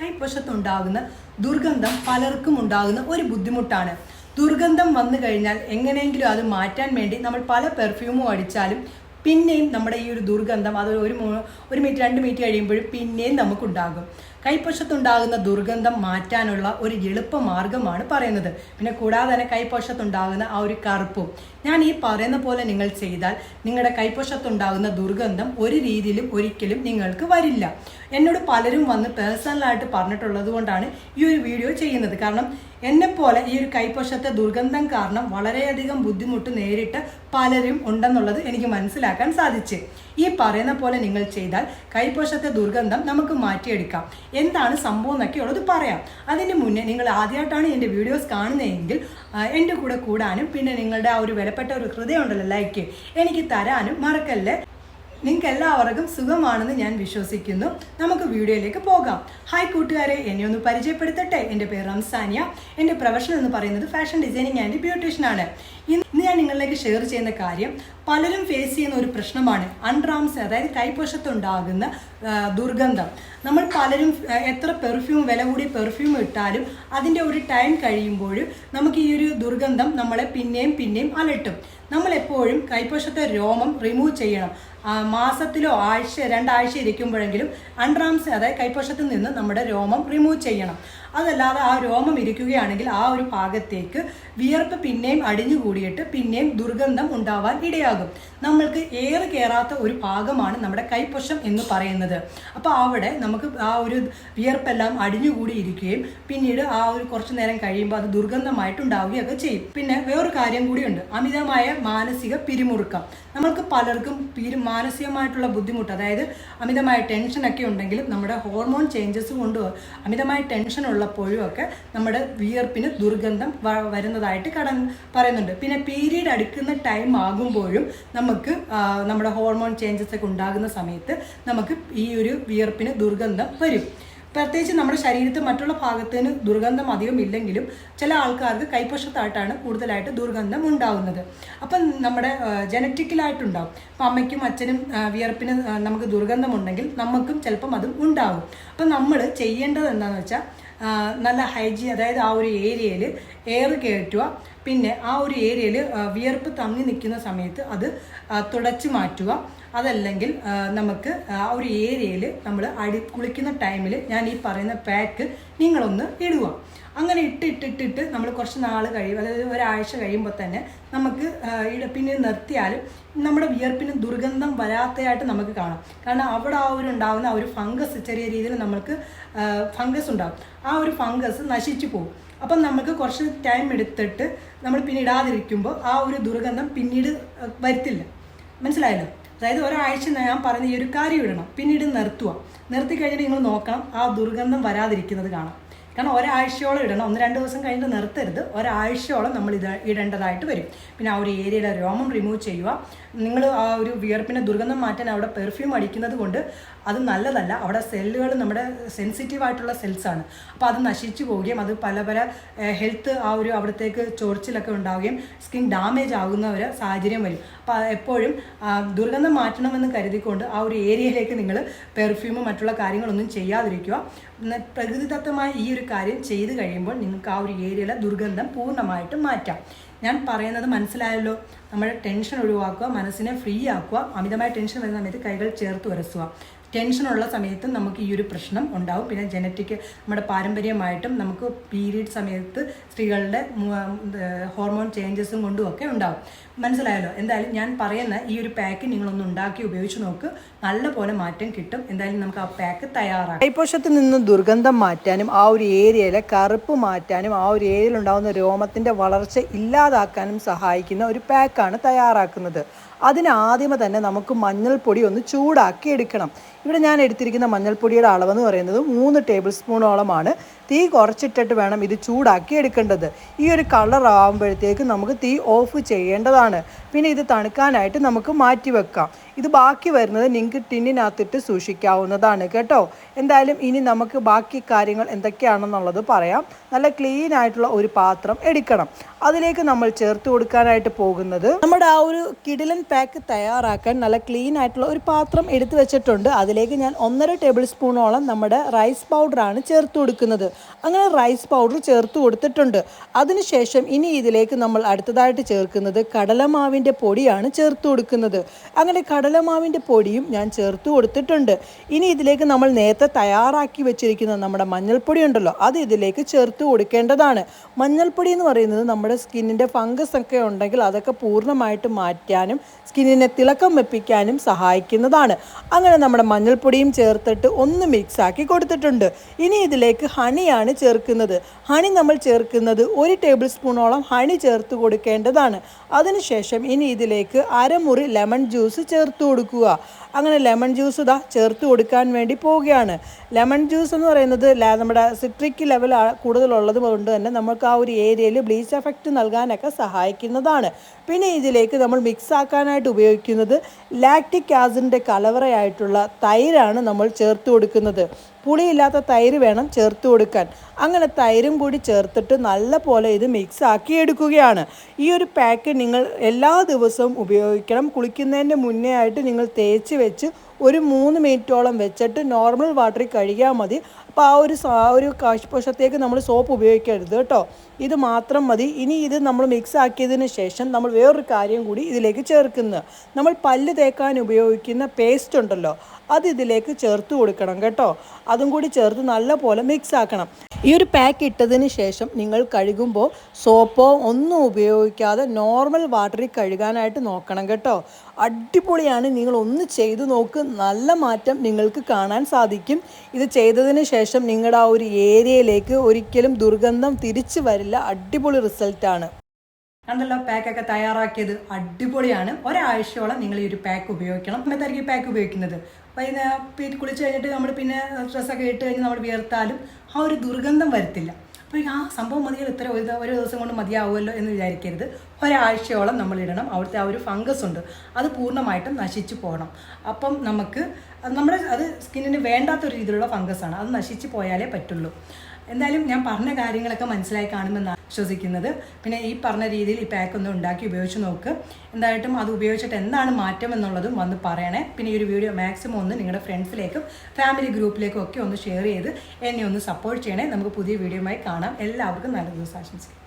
കൈവശത്തുണ്ടാകുന്ന ദുർഗന്ധം പലർക്കും ഉണ്ടാകുന്ന ഒരു ബുദ്ധിമുട്ടാണ്. ദുർഗന്ധം വന്നു കഴിഞ്ഞാൽ എങ്ങനെയെങ്കിലും അത് മാറ്റാൻ വേണ്ടി നമ്മൾ പല പെർഫ്യൂമും അടിച്ചാലും പിന്നെയും നമ്മുടെ ഈ ഒരു ദുർഗന്ധം അത് ഒരു ഒരു മിനിറ്റ് രണ്ട് മിനിറ്റ് കഴിയുമ്പോഴും പിന്നെയും നമുക്കുണ്ടാകും. കൈപ്പശത്തുണ്ടാകുന്ന ദുർഗന്ധം മാറ്റാനുള്ള ഒരു എളുപ്പ മാർഗമാണ് പറയുന്നത്. പിന്നെ കൂടാതെ തന്നെ കൈപ്പശത്തുണ്ടാകുന്ന ആ ഒരു കറുപ്പും. ഞാൻ ഈ പറയുന്ന പോലെ നിങ്ങൾ ചെയ്താൽ നിങ്ങളുടെ കൈപ്പശത്തുണ്ടാകുന്ന ദുർഗന്ധം ഒരു രീതിയിലും ഒരിക്കലും നിങ്ങൾക്ക് വരില്ല. എന്നോട് പലരും വന്ന് പേഴ്സണലായിട്ട് പറഞ്ഞിട്ടുള്ളത് കൊണ്ടാണ് ഈ ഒരു വീഡിയോ ചെയ്യുന്നത്. കാരണം എന്നെപ്പോലെ ഈ ഒരു കൈപ്പശത്തെ ദുർഗന്ധം കാരണം വളരെയധികം ബുദ്ധിമുട്ട് നേരിട്ട് പലരും ഉണ്ടെന്നുള്ളത് എനിക്ക് മനസ്സിലാക്കാൻ സാധിച്ചു. ഈ പറയുന്ന പോലെ നിങ്ങൾ ചെയ്താൽ കൈപ്പശത്തെ ദുർഗന്ധം നമുക്ക് മാറ്റിയെടുക്കാം. എന്താണ് സംഭവം എന്നൊക്കെ ഉള്ളത് പറയാം. അതിന് മുന്നേ നിങ്ങൾ ആദ്യമായിട്ടാണ് എന്റെ വീഡിയോസ് കാണുന്നതെങ്കിൽ എന്റെ കൂടെ കൂടാനും പിന്നെ നിങ്ങളുടെ ആ ഒരു വിലപ്പെട്ട ഒരു ഹൃദയം ഉണ്ടല്ലോ ലൈക്ക് എനിക്ക് തരാനും മറക്കല്ലേ? നിങ്ങൾക്ക് എല്ലാവർക്കും സുഖമാണെന്ന് ഞാൻ വിശ്വസിക്കുന്നു. നമുക്ക് വീഡിയോയിലേക്ക് പോകാം. ഹായ് കൂട്ടുകാരെ എന്നെ ഒന്ന് പരിചയപ്പെടുത്തട്ടെ? എന്റെ പേര് റംസാനിയ. എന്റെ പ്രൊഫഷൻ എന്ന് പറയുന്നത് ഫാഷൻ ഡിസൈനിങ് ആൻഡ് ബ്യൂട്ടീഷ്യൻ ആണ്. ഇന്ന് ഞാൻ നിങ്ങളിലേക്ക് ഷെയർ ചെയ്യുന്ന കാര്യം പലരും ഫേസ് ചെയ്യുന്ന ഒരു പ്രശ്നമാണ് അൺറാംസ് അതായത് കൈപ്പശത്തുണ്ടാകുന്ന ദുർഗന്ധം. നമ്മൾ പലരും എത്ര പെർഫ്യൂം വില കൂടിയ പെർഫ്യൂം ഇട്ടാലും അതിന്റെ ഒരു ടൈം കഴിയുമ്പോൾ നമുക്ക് ഈ ഒരു ദുർഗന്ധം നമ്മളെ പിന്നെയും പിന്നെയും അലട്ടും. നമ്മൾ എപ്പോഴും കൈപ്പശത്തെ രോമം റിമൂവ് ചെയ്യണം. മാസത്തിലോ ആഴ്ച രണ്ടാഴ്ച ഇരിക്കുമ്പോഴെങ്കിലും അൺറാംസ് അതായത് കൈപ്പശത്തിൽ നിന്ന് നമ്മുടെ രോമം റിമൂവ് ചെയ്യണം. അതല്ലാതെ ആ രോമം ഇരിക്കുകയാണെങ്കിൽ ആ ഒരു ഭാഗത്തേക്ക് വിയർപ്പ് പിന്നെയും അടിഞ്ഞു കൂടിയിട്ട് പിന്നെയും ദുർഗന്ധം ഉണ്ടാവാൻ ഇടയാകും. നമ്മൾക്ക് ഏറെ കയറാത്ത ഒരു ഭാഗമാണ് നമ്മുടെ കൈപ്പൊശം എന്ന് പറയുന്നത്. അപ്പോൾ അവിടെ നമുക്ക് ആ ഒരു വിയർപ്പെല്ലാം അടിഞ്ഞുകൂടി ഇരിക്കുകയും പിന്നീട് ആ ഒരു കുറച്ച് നേരം കഴിയുമ്പോൾ അത് ദുർഗന്ധമായിട്ട് ഉണ്ടാവുകയൊക്കെ ചെയ്യും. പിന്നെ വേറൊരു കാര്യം കൂടിയുണ്ട്. അമിതമായ മാനസിക പിരിമുറുക്കം. നമ്മൾക്ക് പലർക്കും മാനസികമായിട്ടുള്ള ബുദ്ധിമുട്ട് അതായത് അമിതമായ ടെൻഷനൊക്കെ ഉണ്ടെങ്കിലും നമ്മുടെ ഹോർമോൺ ചേഞ്ചസ് കൊണ്ട് അമിതമായ ടെൻഷൻ ഉള്ളപ്പോഴും ഒക്കെ നമ്മുടെ വിയർപ്പിന് ദുർഗന്ധം വരുന്നതായിട്ട് കടൻ പറയുന്നുണ്ട്. പിന്നെ പീരീഡ് അടുക്കുന്ന ടൈം ആകുമ്പോഴും നമുക്ക് നമ്മുടെ ഹോർമോൺ ചേഞ്ചസ് ഒക്കെ ഉണ്ടാകുന്ന സമയത്ത് നമുക്ക് ഈ ഒരു വിയർപ്പിന് ദുർഗന്ധം വരും. പ്രത്യേകിച്ച് നമ്മുടെ ശരീരത്തിൽ മറ്റുള്ള ഭാഗത്തിന് ദുർഗന്ധം അധികം ഇല്ലെങ്കിലും ചില ആൾക്കാർക്ക് കൈപ്പശത്തായിട്ടാണ് കൂടുതലായിട്ട് ദുർഗന്ധം ഉണ്ടാകുന്നത് അപ്പം നമ്മുടെ ജനറ്റിക്കലായിട്ടുണ്ടാവും അപ്പം അമ്മയ്ക്കും അച്ഛനും വിയർപ്പിന് നമുക്ക് ദുർഗന്ധം ഉണ്ടെങ്കിൽ നമുക്കും ചിലപ്പം അതും ഉണ്ടാകും. അപ്പം നമ്മൾ ചെയ്യേണ്ടത് എന്താണെന്ന് വെച്ചാൽ നല്ല ഹൈജീൻ അതായത് ആ ഒരു ഏരിയയിൽ എയർ കയറ്റുക പിന്നെ ആ ഒരു ഏരിയയിൽ വിയർപ്പ് തങ്ങി നിൽക്കുന്ന സമയത്ത് അത് തുടച്ചു മാറ്റുക. അതല്ലെങ്കിൽ നമുക്ക് ആ ഒരു ഏരിയയിൽ നമ്മൾ അടി കുളിക്കുന്ന ടൈമിൽ ഞാൻ ഈ പറയുന്ന പാക്ക് നിങ്ങളൊന്ന് ഇടുക. അങ്ങനെ ഇട്ട് ഇട്ടിട്ടിട്ട് നമ്മൾ കുറച്ച് നാൾ കഴിയും. അതായത് ഒരാഴ്ച കഴിയുമ്പോൾ തന്നെ നമുക്ക് ഇടുപ്പിനെ നിർത്തിയാലും നമ്മുടെ വിയർപ്പിന് ദുർഗന്ധം വരാത്തതായിട്ട് നമുക്ക് കാണാം. കാരണം അവിടെ ആ ഒരു ഉണ്ടാകുന്ന ആ ഒരു ഫംഗസ് ചെറിയ രീതിയിൽ നമ്മൾക്ക് ഫംഗസ് ഉണ്ടാകും ആ ഒരു ഫംഗസ് നശിച്ചു പോകും. അപ്പം നമുക്ക് കുറച്ച് ടൈം എടുത്തിട്ട് നമ്മൾ പിന്നെ ഇടാതിരിക്കുമ്പോൾ ആ ഒരു ദുർഗന്ധം പിന്നീട് വരത്തില്ല. മനസ്സിലായല്ലോ? അതായത് ഒരാഴ്ച ഞാൻ പറഞ്ഞ ഈ ഒരു കാര്യം ഇടണം. പിന്നീട് നിർത്തുക നിർത്തി കഴിഞ്ഞിട്ട് നിങ്ങൾ നോക്കണം ആ ദുർഗന്ധം വരാതിരിക്കുന്നത് കാണാം. കാരണം ഒരാഴ്ചയോളം ഇടണം. ഒന്ന് രണ്ട് ദിവസം കഴിഞ്ഞിട്ട് നിർത്തരുത്. ഒരാഴ്ചയോളം നമ്മൾ ഇത് ഇടേണ്ടതായിട്ട് വരും. പിന്നെ ആ ഒരു ഏരിയയിലെ രോമം റിമൂവ് ചെയ്യുക. നിങ്ങൾ ആ ഒരു വിയർപ്പിനെ ദുർഗന്ധം മാറ്റാൻ അവിടെ പെർഫ്യൂം അടിക്കുന്നത് കൊണ്ട് അത് നല്ലതല്ല. അവിടെ സെല്ലുകൾ നമ്മുടെ സെൻസിറ്റീവ് ആയിട്ടുള്ള സെൽസാണ് അപ്പോൾ അത് നശിച്ചു പോവുകയും അത് പല പല ഹെൽത്ത് ആ ഒരു അവിടത്തേക്ക് ചൊറിച്ചിലൊക്കെ ഉണ്ടാവുകയും സ്കിൻ ഡാമേജ് ആകുന്ന ഒരു സാഹചര്യം വരും. അപ്പോൾ എപ്പോഴും ദുർഗന്ധം മാറ്റണമെന്ന് കരുതിക്കൊണ്ട് ആ ഒരു ഏരിയയിലേക്ക് നിങ്ങൾ പെർഫ്യൂമും മറ്റുള്ള കാര്യങ്ങളൊന്നും ചെയ്യാതിരിക്കുക. പ്രകൃതിദത്തമായ ഈ ഒരു കാര്യം ചെയ്തു കഴിയുമ്പോൾ നിങ്ങൾക്ക് ആ ഒരു ഏരിയയിലെ ദുർഗന്ധം പൂർണമായിട്ടും മാറ്റാം. ഞാൻ പറയുന്നത് മനസ്സിലായല്ലോ? നമ്മുടെ ടെൻഷൻ ഒഴിവാക്കുക മനസ്സിനെ ഫ്രീ ആക്കുക അമിതമായ ടെൻഷൻ വരുന്ന സമയത്ത് കൈകൾ ചേർത്ത് ഉരസുക. ടെൻഷനുള്ള സമയത്ത് നമുക്ക് ഈ ഒരു പ്രശ്നം ഉണ്ടാവും. പിന്നെ ജനറ്റിക് നമ്മുടെ പാരമ്പര്യമായിട്ടും നമുക്ക് പീരീഡ് സമയത്ത് സ്ത്രീകളുടെ ഹോർമോൺ ചേഞ്ചസും കൊണ്ടും ഒക്കെ ഉണ്ടാവും. മനസ്സിലായല്ലോ. എന്തായാലും ഞാൻ പറയുന്ന ഈ ഒരു പാക്ക് നിങ്ങളൊന്ന് ഉണ്ടാക്കി ഉപയോഗിച്ച് നോക്ക്. നല്ല പോലെ മാറ്റം കിട്ടും. എന്തായാലും നമുക്ക് ആ പാക്ക് തയ്യാറാക്കാം. കൈപ്പോഷത്തിൽ നിന്ന് ദുർഗന്ധം മാറ്റാനും ആ ഒരു ഏരിയയിലെ കറുപ്പ് മാറ്റാനും ആ ഒരു ഏരിയയിൽ ഉണ്ടാകുന്ന രോമത്തിന്റെ വളർച്ച ഇല്ലാതാക്കാനും സഹായിക്കുന്ന ഒരു പാക്കാണ് തയ്യാറാക്കുന്നത്. അതിന് ആദ്യമേ തന്നെ നമുക്ക് മഞ്ഞൾപ്പൊടി ഒന്ന് ചൂടാക്കി എടുക്കണം. ഇവിടെ ഞാൻ എടുത്തിരിക്കുന്ന മഞ്ഞൾപ്പൊടിയുടെ അളവെന്ന് പറയുന്നത് മൂന്ന് ടേബിൾ സ്പൂണോളമാണ് തീ കുറച്ചിട്ടിട്ട് വേണം ഇത് ചൂടാക്കി എടുക്കേണ്ടത്. ഈ ഒരു കളർ ആകുമ്പോഴത്തേക്ക് നമുക്ക് തീ ഓഫ് ചെയ്യേണ്ടതാണ്. പിന്നെ ഇത് തണുക്കാനായിട്ട് നമുക്ക് മാറ്റി വെക്കാം ഇത് ബാക്കി വരുന്നത് നിങ്ങൾക്ക് ടിന്നിനകത്തിട്ട് സൂക്ഷിക്കാവുന്നതാണ് കേട്ടോ. എന്തായാലും ഇനി നമുക്ക് ബാക്കി കാര്യങ്ങൾ എന്തൊക്കെയാണെന്നുള്ളത് പറയാം. നല്ല ക്ലീൻ ആയിട്ടുള്ള ഒരു പാത്രം എടുക്കണം. അതിലേക്ക് നമ്മൾ ചേർത്ത് കൊടുക്കാനായിട്ട് പോകുന്നത് നമ്മുടെ ആ ഒരു കിടിലൻ പാക്ക് തയ്യാറാക്കാൻ നല്ല ക്ലീൻ ആയിട്ടുള്ള ഒരു പാത്രം എടുത്തു വെച്ചിട്ടുണ്ട്. അതിലേക്ക് ഞാൻ ഒന്നര ടേബിൾ സ്പൂണോളം നമ്മുടെ റൈസ് പൗഡറാണ് ചേർത്ത് കൊടുക്കുന്നത്. അങ്ങനെ റൈസ് പൗഡർ ചേർത്ത് കൊടുത്തിട്ടുണ്ട്. അതിനുശേഷം ഇനി ഇതിലേക്ക് നമ്മൾ അടുത്തതായിട്ട് ചേർക്കുന്നത് കടലമാവിന്റെ പൊടിയാണ് ചേർത്ത് കൊടുക്കുന്നത്. അങ്ങനെ കടലമാവിന്റെ പൊടിയും ഞാൻ ചേർത്ത് കൊടുത്തിട്ടുണ്ട്. ഇനി ഇതിലേക്ക് നമ്മൾ നേരത്തെ തയ്യാറാക്കി വെച്ചിരിക്കുന്ന നമ്മുടെ മഞ്ഞൾപ്പൊടി ഉണ്ടല്ലോ അത് ഇതിലേക്ക് ചേർത്ത് കൊടുക്കേണ്ടതാണ്. മഞ്ഞൾപ്പൊടി എന്ന് പറയുന്നത് നമ്മുടെ സ്കിന്നിന്റെ ഫംഗസ് ഒക്കെ ഉണ്ടെങ്കിൽ അതൊക്കെ പൂർണമായിട്ട് മാറ്റാനും സ്കിന്നിനെ തിളക്കം വെപ്പിക്കാനും സഹായിക്കുന്നതാണ്. അങ്ങനെ നമ്മുടെ മഞ്ഞൾപ്പൊടിയും ചേർത്തിട്ട് ഒന്ന് മിക്സ് ആക്കി കൊടുത്തിട്ടുണ്ട്. ഇനി ഇതിലേക്ക് ഹണിയാണ് ചേർക്കുന്നത്. ഹണി നമ്മൾ ചേർക്കുന്നത് ഒരു ടേബിൾ സ്പൂണോളം ഹണി ചേർത്ത് കൊടുക്കേണ്ടതാണ്. അതിനുശേഷം ഇനി ഇതിലേക്ക് അരമുറി ലെമൺ ജ്യൂസ് ചേർത്ത് കൊടുക്കുക. അങ്ങനെ ലെമൺ ജ്യൂസ് ഇതാ ചേർത്ത് കൊടുക്കാൻ വേണ്ടി പോവുകയാണ്. ലെമൺ ജ്യൂസ് എന്ന് പറയുന്നത് നമ്മുടെ സിട്രിക് ലെവൽ കൂടുതലുള്ളത് കൊണ്ട് തന്നെ നമുക്ക് ആ ഒരു ഏരിയയിൽ ബ്ലീച്ച് എഫക്റ്റ് നൽകാനൊക്കെ സഹായിക്കുന്നതാണ്. പിന്നെ ഇതിലേക്ക് നമ്മൾ മിക്സ് ആക്കാനായിട്ട് ഉപയോഗിക്കുന്നത് ലാക്റ്റിക് ആസിഡിന്റെ കലവറയായിട്ടുള്ള തൈരാണ് നമ്മൾ ചേർത്ത് കൊടുക്കുന്നത്. പുളിയില്ലാത്ത തൈര് വേണം ചേർത്ത് കൊടുക്കാൻ. അങ്ങനെ തൈരും കൂടി ചേർത്തിട്ട് നല്ല പോലെ ഇത് മിക്സ് ആക്കി എടുക്കുകയാണ്. ഈ ഒരു പാക്ക് നിങ്ങൾ എല്ലാ ദിവസവും ഉപയോഗിക്കണം. കുളിക്കുന്നതിന്റെ മുന്നേ ആയിട്ട് നിങ്ങൾ തേച്ച് വെച്ച് ഒരു മൂന്ന് മിനിറ്റോളം വെച്ചിട്ട് നോർമൽ വാട്ടറിൽ കഴുകിയാൽ മതി. അപ്പോൾ ആ ഒരു ആ ഒരു കാശ്പോഷത്തേക്ക് നമ്മൾ സോപ്പ് ഉപയോഗിക്കരുത് കേട്ടോ. ഇത് മാത്രം മതി. ഇനി ഇത് നമ്മൾ മിക്സ് ആക്കിയതിന് ശേഷം നമ്മൾ വേറൊരു കാര്യം കൂടി ഇതിലേക്ക് ചേർക്കുന്നത് നമ്മൾ പല്ല് തേക്കാൻ ഉപയോഗിക്കുന്ന പേസ്റ്റ് ഉണ്ടല്ലോ അത് ഇതിലേക്ക് ചേർത്ത് കൊടുക്കണം കേട്ടോ. അതും കൂടി ചേർത്ത് നല്ലപോലെ മിക്സ് ആക്കണം. ഈ ഒരു പാക്ക് ഇട്ടതിന് ശേഷം നിങ്ങൾ കഴുകുമ്പോൾ സോപ്പോ ഒന്നും ഉപയോഗിക്കാതെ നോർമൽ വാട്ടറിൽ കഴുകാനായിട്ട് നോക്കണം കേട്ടോ. അടിപൊളിയാണ്. നിങ്ങൾ ഒന്ന് ചെയ്തു നോക്ക്. നല്ല മാറ്റം നിങ്ങൾക്ക് കാണാൻ സാധിക്കും. ഇത് ചെയ്തതിന് ശേഷം നിങ്ങളുടെ ആ ഒരു ഏരിയയിലേക്ക് ഒരിക്കലും ദുർഗന്ധം തിരിച്ചു വരില്ല. അടിപൊളി റിസൾട്ടാണ് കണ്ടല്ലോ പാക്കൊക്കെ തയ്യാറാക്കിയത്. അടിപൊളിയാണ്. ഒരാഴ്ചയോളം നിങ്ങൾ ഈ ഒരു പാക്ക് ഉപയോഗിക്കണം. സമയത്തായിരിക്കും ഈ പാക്ക് ഉപയോഗിക്കുന്നത്? വൈകുന്നേരം കുളിച്ച് കഴിഞ്ഞിട്ട് നമ്മൾ പിന്നെ ഡ്രസ്സൊക്കെ ഇട്ട് കഴിഞ്ഞ് നമ്മൾ വിയർത്താലും ആ ഒരു ദുർഗന്ധം വരത്തില്ല. അപ്പോൾ ആ സംഭവം മതിയല്ലോ ഇത്ര ഒരു ഒരു ദിവസം കൊണ്ട് മതിയാവുമല്ലോ എന്ന് വിചാരിക്കരുത്. ഒരാഴ്ചയോളം നമ്മൾ ഇടണം. അവിടുത്തെ ആ ഒരു ഫംഗസ് ഉണ്ട്. അത് പൂർണമായിട്ടും നശിച്ചു പോകണം അപ്പം നമുക്ക് നമ്മുടെ അത് സ്കിന്നിന് വേണ്ടാത്ത ഒരു രീതിയിലുള്ള ഫംഗസ് ആണ് അത് നശിച്ചു പോയാലേ പറ്റുള്ളൂ. എന്തായാലും ഞാൻ പറഞ്ഞ കാര്യങ്ങളൊക്കെ മനസ്സിലായി കാണുമെന്നാണ് വിശ്വസിക്കുന്നത്. പിന്നെ ഈ പറഞ്ഞ രീതിയിൽ ഈ പാക്ക് ഒന്ന് ഉണ്ടാക്കി ഉപയോഗിച്ച് നോക്ക്. എന്തായിട്ടും അത് ഉപയോഗിച്ചിട്ട് എന്താണ് മാറ്റം എന്നുള്ളതും വന്ന് പറയണേ. പിന്നെ ഈ ഒരു വീഡിയോ മാക്സിമം ഒന്ന് നിങ്ങളുടെ ഫ്രണ്ട്സിലേക്കും ഫാമിലി ഗ്രൂപ്പിലേക്കും ഒക്കെ ഒന്ന് ഷെയർ ചെയ്ത് എന്നെ ഒന്ന് സപ്പോർട്ട് ചെയ്യണേ. നമുക്ക് പുതിയ വീഡിയോയുമായി കാണാം. എല്ലാവർക്കും നല്ല ദിവസം ആശംസിക്കും.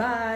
ബൈ